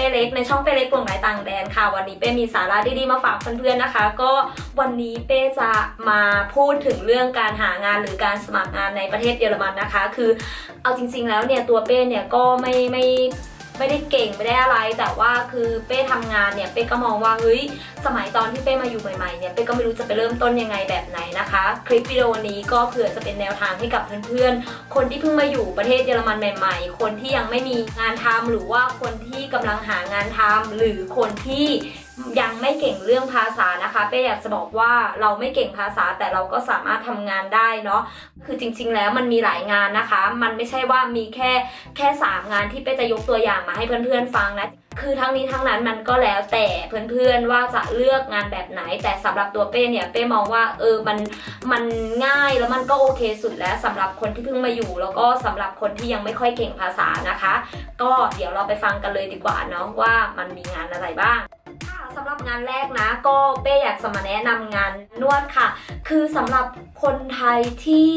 ป้เล็กในช่องเป้เล็กกลุ่มไรต่างแดนค่ะ วันนี้เป้มีสาระดีๆมาฝากเพื่อนๆนะคะ ก็วันนี้เป้จะมาพูดถึงเรื่องการหางานหรือการสมัครงานในประเทศเยอรมันนะคะ คือเอาจริง ๆ แล้วเนี่ยตัวเป้เนี่ยก็ไม่ไม่ ไม่ได้เก่งไม่ได้อะไร แต่ว่าคือเป้ทำงานเนี่ยเป้ก็มองว่าเฮ้ยสมัยตอนที่เป้มาอยู่ใหม่ๆเนี่ยเป้ก็ไม่รู้จะไปเริ่มต้นยังไงแบบไหนนะคะ คลิปวิดีโอนี้ก็เผื่อจะเป็นแนวทางให้กับเพื่อนๆ คนที่เพิ่งมาอยู่ประเทศเยอรมันใหม่ ๆ คนที่ยังไม่มีงานทำหรือว่าคนที่กำลังหางานทำหรือคนที่ ยังไม่เก่งเรื่องภาษานะคะเป้อยากจะบอกว่าเราไม่เก่งภาษาแต่เราก็สามารถทำงานได้เนาะคือจริง ๆ แล้วมันมีหลายงานนะคะ มันไม่ใช่ว่ามีแค่แค่สามงานที่เป้จะยกตัวอย่างมาให้เพื่อนๆฟังนะคือทั้งนี้ทั้งนั้นมันก็แล้วแต่เพื่อนๆว่าจะเลือกงานแบบไหน แต่สำหรับตัวเป้เนี่ยเป้มองว่าเออมันมันง่ายแล้วมันก็โอเคสุดแล้วสำหรับคนที่เพิ่งมาอยู่ แล้วก็สำหรับคนที่ยังไม่ค่อยเก่งภาษานะคะ ก็เดี๋ยวเราไปฟังกันเลยดีกว่าเนาะว่ามันมีงานอะไรบ้าง สำหรับงานแรกนะ ก็เป้อยากจะมาแนะนำงานนวดค่ะ คือสำหรับคนไทยที่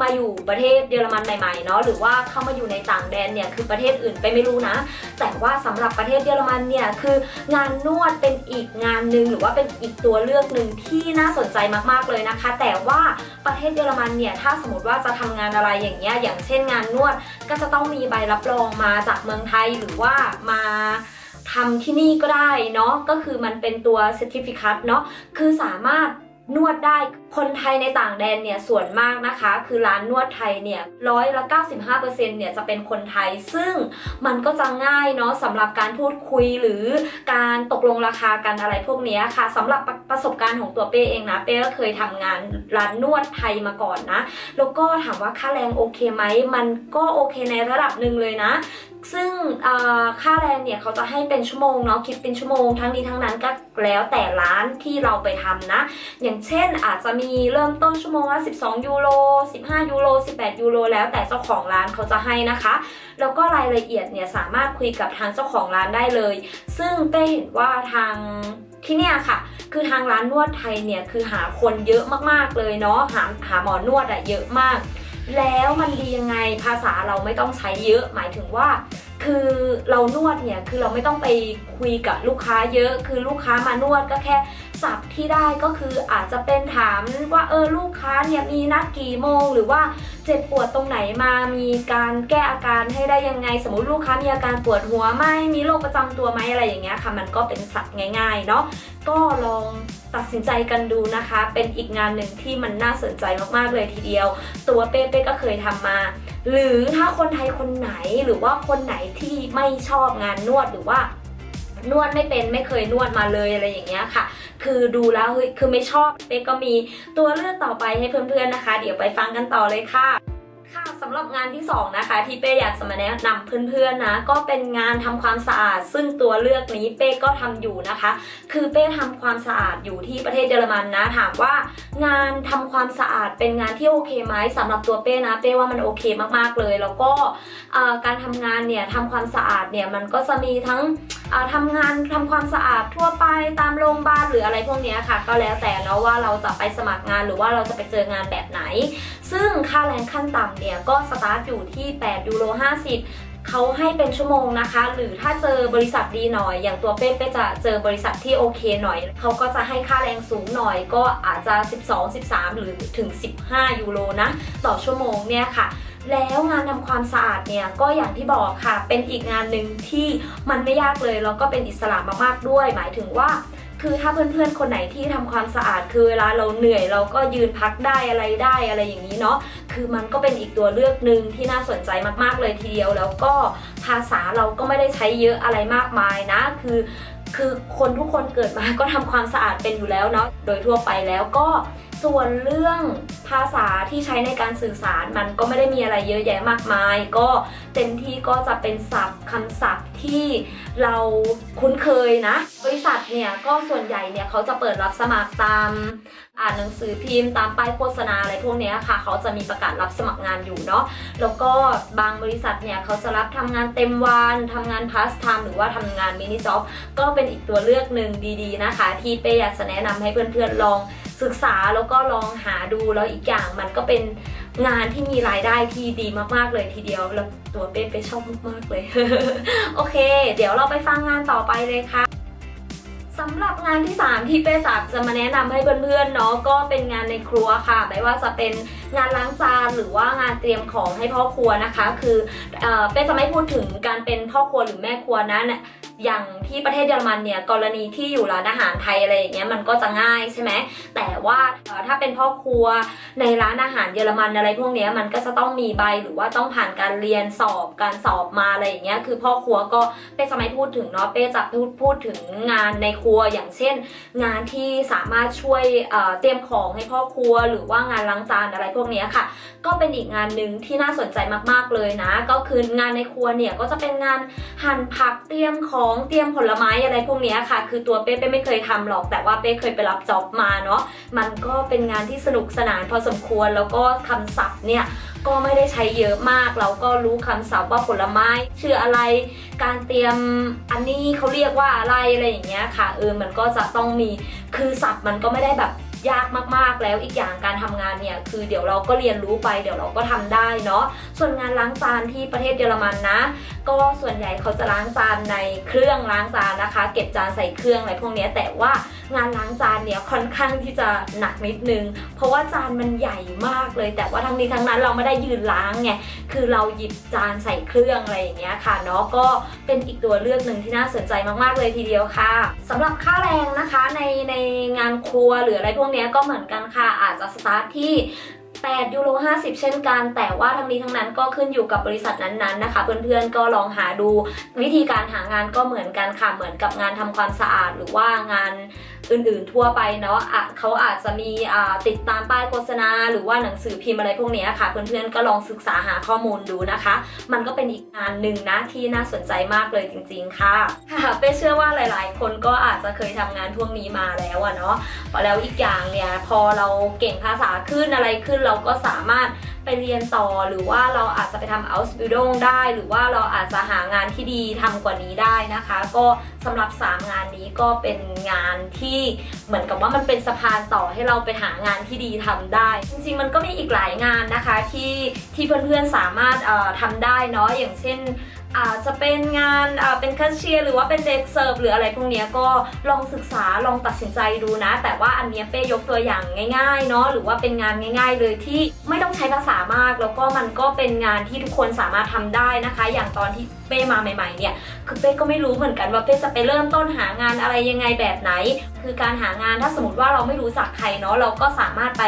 มาอยู่ประเทศเยอรมันใหม่ๆเนาะหรือว่าเข้ามาอยู่ในต่างแดนเนี่ยคือประเทศอื่นไปไม่รู้นะ แต่ว่าสำหรับประเทศเยอรมันเนี่ยคืองานนวดเป็นอีกงานหนึ่งหรือว่าเป็นอีกตัวเลือกหนึ่งที่น่าสนใจมากๆเลยนะคะ แต่ว่าประเทศเยอรมันเนี่ยถ้าสมมติว่าจะทำงานอะไรอย่างเงี้ยอย่างเช่นงานนวดก็จะต้องมีใบรับรองมาจากเมืองไทยหรือว่ามา ทำที่นี่ก็ได้เนาะก็คือมันเป็นตัว certificate เนาะคือสามารถนวดได้คนไทยในต่างแดนเนี่ยส่วนมากนะคะ คือร้านนวดไทยเนี่ยร้อยละ95%เนี่ยจะเป็นคนไทย ซึ่งมันก็จะง่ายเนาะสำหรับการพูดคุยหรือการตกลงราคากันอะไรพวกนี้ค่ะสำหรับปรประสบการณ์ของตัวเป้เองนะเป้ก็เคยทำงานร้านนวดไทยมาก่อนนะ แล้วก็ถามว่าค่าแรงโอเคไหมมันก็โอเคในระดับหนึ่งเลยนะซึ่งค่าแรงเนี่ยเขาจะให้เป็นชั่วโมงเนาะคิดเป็นชั่วโมง ทั้งนี้ทั้งนั้นก็แล้วแต่ร้านที่เราไปทำนะ อย่างเช่นอาจจะมีเริ่มต้นชั่วโมงละ 12 ยูโร 15 ยูโร 18 ยูโร แล้วแต่เจ้าของร้านเขาจะให้นะคะ แล้วก็รายละเอียดเนี่ยสามารถคุยกับทางเจ้าของร้านได้เลย ซึ่งเป้เห็นว่าทางที่เนี่ยค่ะ คือทางร้านนวดไทยเนี่ยคือหาคนเยอะมากๆเลยเนาะหาหาหมอนวดอะเยอะมาก แล้วมันดียังไงภาษาเราไม่ต้องใช้เยอะ หมายถึงว่า คือเรานวดเนี่ยคือเราไม่ต้องไปคุยกับลูกค้าเยอะ คือลูกค้ามานวดก็แค่สับที่ได้ก็คืออาจจะเป็นถามว่าเออลูกค้าเนี่ยมีนัดกี่โมง หรือว่าเจ็บปวดตรงไหนมามีการแก้อาการให้ได้ยังไง สมมติลูกค้ามีอาการปวดหัวไหมมีโรคประจำตัวไหมอะไรอย่างเงี้ยค่ะ มันก็เป็นสับง่ายๆเนาะก็ลองตัดสินใจกันดูนะคะ เป็นอีกงานหนึ่งที่มันน่าสนใจมากๆเลยทีเดียว ตัวเป้เป้ก็เคยทำมา หรือถ้าคนไทยคนไหนหรือว่าคนไหนที่ไม่ชอบงานนวดหรือว่านวดไม่เป็นไม่เคยนวดมาเลยอะไรอย่างเงี้ยค่ะ คือดูแล้วเฮ้ยคือไม่ชอบเป๊กก็มีตัวเลือกต่อไปให้เพื่อนๆนะคะ เดี๋ยวไปฟังกันต่อเลยค่ะค่ะ สำหรับงานที่สองนะคะ ที่เป้อยากจะมาแนะนำเพื่อนๆนะ ก็เป็นงานทำความสะอาด ซึ่งตัวเลือกนี้เป้ก็ทำอยู่นะคะ คือเป้ทำความสะอาดอยู่ที่ประเทศเยอรมันนะถามว่า งานทำความสะอาดเป็นงานที่โอเคไหมสำหรับตัวเป้นะ เป้ว่ามันโอเคมากๆเลย แล้วก็การทำงานเนี่ยทำความสะอาดเนี่ยมันก็จะมีทั้งอ่าทำงานทำความสะอาดทั่วไปตามโรงพยาบาลหรืออะไรพวกนี้ค่ะ ก็แล้วแต่เนาะว่าเราจะไปสมัครงานหรือว่าเราจะไปเจองานแบบไหน ซึ่งค่าแรงขั้นต่ำเนี่ยก็สตาร์ทอยู่ที่ 8 ยูโร 50 เขาให้เป็นชั่วโมงนะคะ หรือถ้าเจอบริษัทดีหน่อย อย่างตัวเป้เป้จะเจอบริษัทที่โอเคหน่อย เขาก็จะให้ค่าแรงสูงหน่อย ก็อาจจะ 12 13 หรือถึง 15 ยูโรนะ ต่อชั่วโมงเนี่ยค่ะแล้วงานทำความสะอาดเนี่ยก็อย่างที่บอกค่ะ เป็นอีกงานหนึ่งที่มันไม่ยากเลยแล้วก็เป็นอิสระมากๆด้วย หมายถึงว่า คือถ้าเพื่อนๆ คนไหนที่ทำความสะอาด คือเวลาเราเหนื่อยเราก็ยืนพักได้อะไรได้อะไรอย่างนี้เนาะคือมันก็เป็นอีกตัวเลือกหนึ่งที่น่าสนใจมากๆเลยทีเดียวแล้วก็ภาษาเราก็ไม่ได้ใช้เยอะอะไรมากมายนะ คือคือคนทุกคนเกิดมาก็ทำความสะอาดเป็นอยู่แล้วเนาะโดยทั่วไปแล้วก็ ส่วนเรื่องภาษาที่ใช้ในการสื่อสารมันก็ไม่ได้มีอะไรเยอะแยะมากมาย ก็เต็มที่ก็จะเป็นศัพท์คำศัพท์ที่เราคุ้นเคยนะ บริษัทเนี่ยก็ส่วนใหญ่เนี่ยเขาจะเปิดรับสมัครตามอ่านหนังสือพิมพ์ตามป้ายโฆษณาอะไรพวกนี้ค่ะ เขาจะมีประกาศรับสมัครงานอยู่เนาะแล้วก็บางบริษัทเนี่ยเขาจะรับทำงานเต็มวันทำงานพาสไทม์หรือว่าทำงานมินิจ็อบก็เป็นอีกตัวเลือกหนึ่งดีๆนะคะ ที่เป้อยากจะแนะนำให้เพื่อนๆลอง ศึกษาแล้วก็ลองหาดูแล้วอีกอย่างมันก็เป็นงานที่มีรายได้ที่ดีมากๆเลยทีเดียว แล้วตัวเป้เป้ชอบมากๆเลย โอเค เดี๋ยวเราไปฟังงานต่อไปเลยค่ะสำหรับงานที่ 3 ที่เป้จักจะมาแนะนำให้เพื่อนๆเนาะก็เป็นงานในครัวค่ะ ไม่ว่าจะเป็นงานล้างจานหรือว่างานเตรียมของให้พ่อครัวนะคะ คือเออเป้จะไม่พูดถึงการเป็นพ่อครัวหรือแม่ครัวนะเนี่ย อย่างที่ประเทศเยอรมันเนี่ยกรณีที่อยู่ร้านอาหารไทยอะไรอย่างเงี้ยมันก็จะง่ายใช่ไหมแต่ว่าถ้าเป็นพ่อครัวในร้านอาหารเยอรมันอะไรพวกเนี้ยมันก็จะต้องมีใบหรือว่าต้องผ่านการเรียนสอบการสอบมาอะไรอย่างเงี้ยคือพ่อครัวก็เป้จะไม่พูดถึงเนาะเป้จะพูดพูดถึงงานในครัวอย่างเช่น งานที่สามารถช่วยเอ่อเตรียมของให้พ่อครัว หรือว่างานล้างจานอะไรพวกเนี้ยค่ะ ก็เป็นอีกงานหนึ่งที่น่าสนใจมากๆเลยนะ ก็คืองานในครัวเนี่ยก็จะเป็นงานหั่นผักเตรียมของของเตรียมผลไม้อะไรพวกนี้ค่ะ คือตัวเป้เป้ไม่เคยทำหรอก แต่ว่าเป้เคยไปรับจ็อบมาเนาะมันก็เป็นงานที่สนุกสนานพอสมควรแล้วก็คำศัพท์เนี่ยก็ไม่ได้ใช้เยอะมาก เราก็รู้คำศัพท์ว่าผลไม้ชื่ออะไร การเตรียมอันนี้เขาเรียกว่าอะไรอะไรอย่างเงี้ยค่ะเออมันก็จะต้องมีคือศัพท์มันก็ไม่ได้แบบ ยากมากๆแล้วอีกอย่างการทำงานเนี่ยคือเดี๋ยวเราก็เรียนรู้ไปเดี๋ยวเราก็ทำได้เนาะส่วนงานล้างจานที่ประเทศเยอรมันนะ ก็ส่วนใหญ่เขาจะล้างจานในเครื่องล้างจานนะคะ เก็บจานใส่เครื่องอะไรพวกนี้แต่ว่างานล้างจานเนี่ยค่อนข้างที่จะหนักนิดนึง เพราะว่าจานมันใหญ่มากเลย แต่ว่าทั้งนี้ทั้งนั้นเราไม่ได้ยืนล้างไงคือเราหยิบจานใส่เครื่องอะไรอย่างเงี้ยค่ะเนาะก็เป็นอีกตัวเลือกหนึ่งที่น่าสนใจมากๆเลยทีเดียวค่ะสำหรับค่าแรงนะคะในในงานครัวหรืออะไรพวกเนี้ก็เหมือนกันค่ะ อาจจะสตาร์ทที่8ยูโร50 เช่นกัน แต่ว่าทั้งนี้ทั้งนั้นก็ขึ้นอยู่กับบริษัทนั้นๆนะคะ เพื่อนๆก็ลองหาดูวิธีการหางานก็เหมือนกันค่ะ เหมือนกับงานทำความสะอาดหรือว่างาน อื่นๆทั่วไปเนาะะเขาอาจจะมีติดตามป้ายโฆษณา หรือว่าหนังสือพิมพ์อะไรพวกนี้ค่ะ เพื่อนๆก็ลองศึกษาหาข้อมูลดูนะคะ มันก็เป็นอีกงานหนึ่งนะที่น่าสนใจมากเลยจริง ๆ ค่ะค่ะเป้เชื่อว่าหลาย ๆ คนก็อาจจะเคยทำงานพวกนี้มาแล้วอะเนาะแล้วอีกอย่างเนี่ยพอเราเก่งภาษาขึ้นอะไรขึ้นเราก็สามารถ ไปเรียนต่อหรือว่าเราอาจจะไปทำ Ausbildung ได้ หรือว่าเราอาจจะหางานที่ดีทำกว่านี้ได้นะคะ ก็สำหรับ 3 งานนี้ก็เป็นงานที่เหมือนกับว่ามันเป็นสะพานต่อให้เราไปหางานที่ดีทำได้ จริงๆมันก็มีอีกหลายงานนะคะที่ที่เพื่อนๆสามารถทำได้เนาะอย่างเช่น อาจจะเป็นงานเป็นแคชเชียร์หรือว่าเป็นเด็กเสิร์ฟหรืออะไรพวกนี้ก็ลองศึกษาลองตัดสินใจดูนะ แต่ว่าอันนี้เป้ยกตัวอย่างง่ายๆเนาะหรือว่าเป็นงานง่าย ๆ เลยที่ไม่ต้องใช้ภาษามาก แล้วก็มันก็เป็นงานที่ทุกคนสามารถทำได้นะคะ อย่างตอนที่เป้มาใหม่ๆเนี่ยคือเป้ก็ไม่รู้เหมือนกันว่าเป้จะไปเริ่มต้นหางานอะไรยังไงแบบไหน คือการหางานถ้าสมมติว่าเราไม่รู้จักใครเนาะเราก็สามารถไป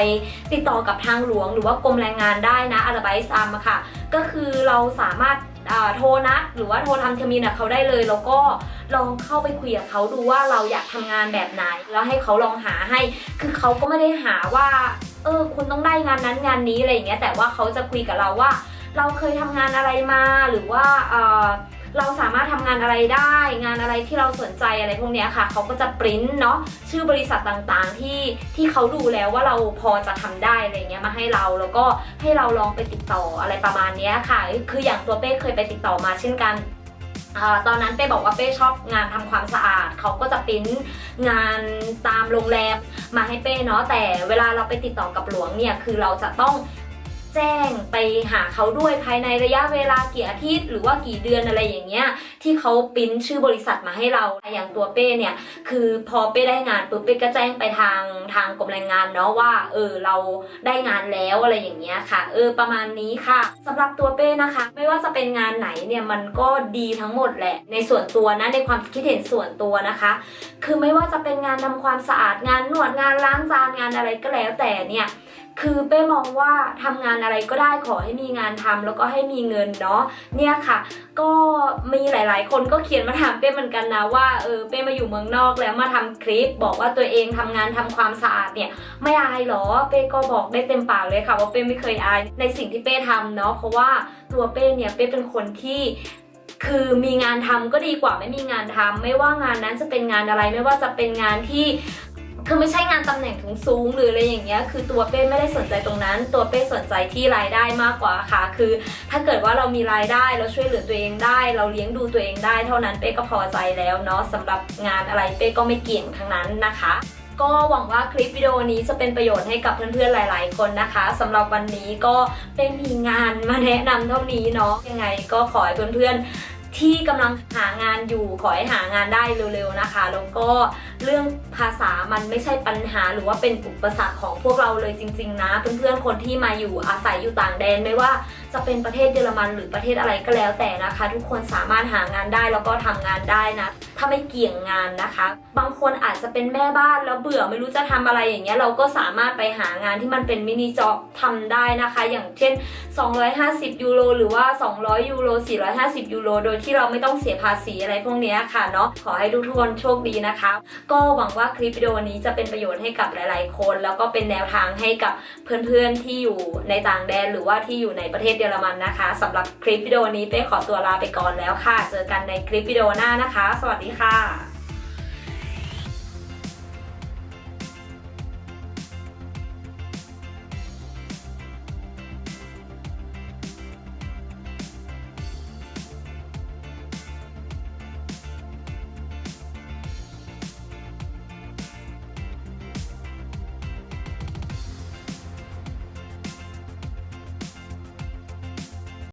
ติดต่อกับทางหลวง หรือว่ากรมแรงงานได้นะอาร์บายซัมค่ะก็คือเราสามารถ โทรนัดหรือว่าโทรทำเทอร์มินกับเขาได้เลย แล้วก็ลองเข้าไปคุยกับเขาดูว่าเราอยากทำงานแบบไหน แล้วให้เขาลองหาให้ คือเขาก็ไม่ได้หาว่า เออ คุณต้องได้งานนั้นงานนี้อะไรอย่างเงี้ยแต่ว่าเขาจะคุยกับเราว่า เราเคยทำงานอะไรมาหรือว่าเออ เราสามารถทำงานอะไรได้ งานอะไรที่เราสนใจอะไรพวกนี้ค่ะเขาก็จะปริ้นเนาะชื่อบริษัทต่างๆ ที่ที่เขาดูแล้วว่าเราพอจะทำได้อะไรเงี้ยมาให้เราแล้วก็ให้เราลองไปติดต่ออะไรประมาณนี้ค่ะ คืออย่างตัวเป้เคยไปติดต่อมาเช่นกันอตอนนั้นเป้บอกว่าเป้ชอบงานทำความสะอาด เขาก็จะปริ้นงานตามโรงแรมมาให้เป้เนาะแต่เวลาเราไปติดต่อกับหลวงเนี่ยคือเราจะต้อง แจ้งไปหาเขาด้วยภายในระยะเวลากี่อาทิตย์ หรือว่ากี่เดือนอะไรอย่างเงี้ยที่เขาปิ้นชื่อบริษัทมาให้เราอย่างตัวเป้เนี่ยคือพอเป้ได้งานปุ๊บเป้ก็แจ้งไปทางทางกรมแรงงานเนาะว่าเออเราได้งานแล้วอะไรอย่างเงี้ยค่ะ เออประมาณนี้ค่ะสำหรับตัวเป้นะคะ ไม่ว่าจะเป็นงานไหนเนี่ยมันก็ดีทั้งหมดแหละในส่วนตัวนะในความคิดเห็นส่วนตัวนะคะ คือไม่ว่าจะเป็นงานทำความสะอาดงานนวดงานล้างจานงานอะไรก็แล้วแต่เนี่ยคือเป้มองว่าทำงานอะไรก็ได้ขอให้มีงานทำแล้วก็ให้มีเงินเนาะเนี่ยค่ะ ก็มีหลาย ๆ คนก็เขียนมาถามเป้เหมือนกันนะว่าเออเป้มาอยู่เมืองนอกแล้วมาทำคลิป บอกว่าตัวเองทำงานทำความสะอาดเนี่ย ไม่อายหรอเป้ก็บอกได้เต็มปากเลยค่ะ ว่าเป้ไม่เคยอายในสิ่งที่เป้ทำเนาะเพราะว่าตัวเป้เนี่ยเป้เป็นคนที่คือมีงานทำก็ดีกว่าไม่มีงานทำไม่ว่างานนั้นจะเป็นงานอะไรไม่ว่าจะเป็นงานที่ คือไม่ใช่งานตำแหน่งถึงสูงหรืออะไรอย่างเงี้ยคือตัวเป้ไม่ได้สนใจตรงนั้น ตัวเป้สนใจที่รายได้มากกว่าค่ะ คือ ถ้าเกิดว่าเรามีรายได้เราช่วยเหลือตัวเองได้ เราเลี้ยงดูตัวเองได้ เท่านั้นเป้ก็พอใจแล้วเนาะสำหรับงานอะไรเป้ก็ไม่เกี่ยงทั้งนั้นนะคะก็หวังว่าคลิปวิดีโอนี้จะเป็นประโยชน์ให้กับเพื่อนๆ หลาย ๆ คนนะคะสำหรับวันนี้ก็เป็นมีงานมาแนะนำเท่านี้เนาะยังไงก็ขอให้เพื่อนๆ ที่กำลังหางานอยู่ขอให้หางานได้เร็วๆนะคะแล้วก็เรื่องภาษามันไม่ใช่ปัญหาหรือว่าเป็นอุปสรรคของพวกเราเลยจริง ๆ นะเพื่อนๆคนที่มาอยู่อาศัยอยู่ต่างแดนไม่ว่าจะเป็นประเทศเยอรมันหรือประเทศอะไรก็แล้วแต่นะคะ ทุกคนสามารถหางานได้แล้วก็ทำงานได้นะ ถ้าไม่เกี่ยงงานนะคะ บางคนอาจจะเป็นแม่บ้านแล้วเบื่อไม่รู้จะทำอะไรอย่างเงี้ยเราก็สามารถไปหางานที่มันเป็นมินิจ็อบทำได้นะคะ อย่างเช่น 250 ยูโรหรือว่า 200 ยูโร 450 ยูโร โดยที่เราไม่ต้องเสียภาษีอะไรพวกเนี้ยค่ะเนาะขอให้ทุกคนโชคดีนะคะ ก็หวังว่าคลิปวิดีโอนี้จะเป็นประโยชน์ให้กับหลาย ๆ คน แล้วก็เป็นแนวทางให้กับเพื่อนๆที่อยู่ในต่างแดนหรือว่าที่อยู่ในประเทศเยอรมันนะคะสำหรับคลิปวิดีโอนี้เป้ขอตัวลาไปก่อนแล้วค่ะ เจอกันในคลิปวิดีโอหน้านะคะ สวัสดีค่ะ